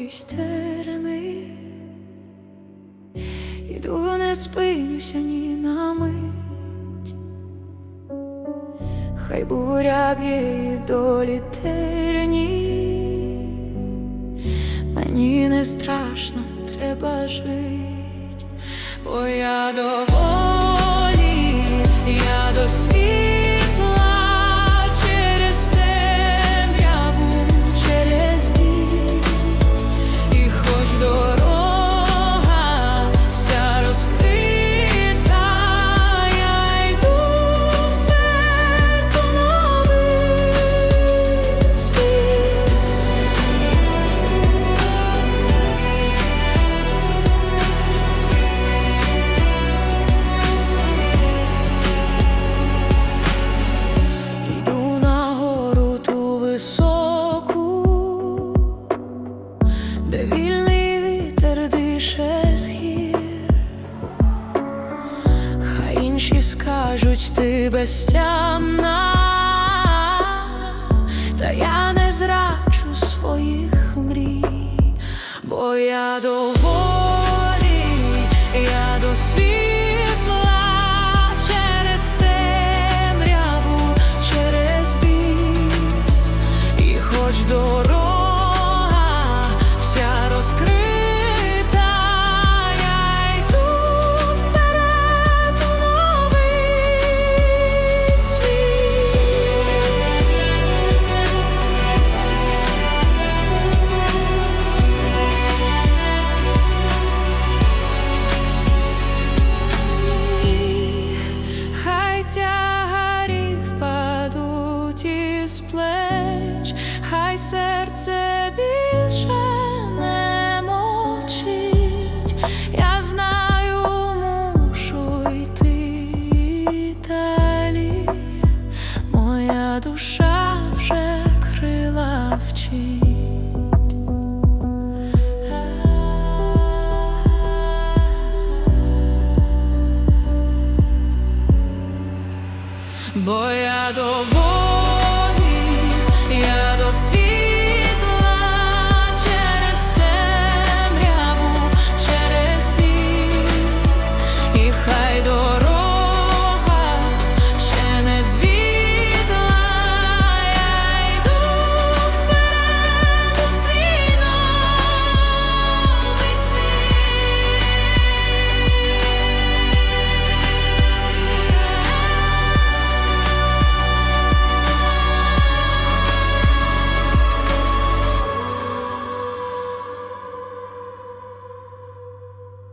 крізь терни, іду, не спинюся ні на мить, хай буря б'є і долі терні, мені не страшно, треба жить, бо я доволі, де вільний вітер дише з хай інші скажуть ти безтямна, та я не зрачу своїх мрій, бо я доволі, я досвід. руки плеч, хай серце більше не мовчить, я знаю, мушу йти далі, моя душа вже крила вчить. Boiado vou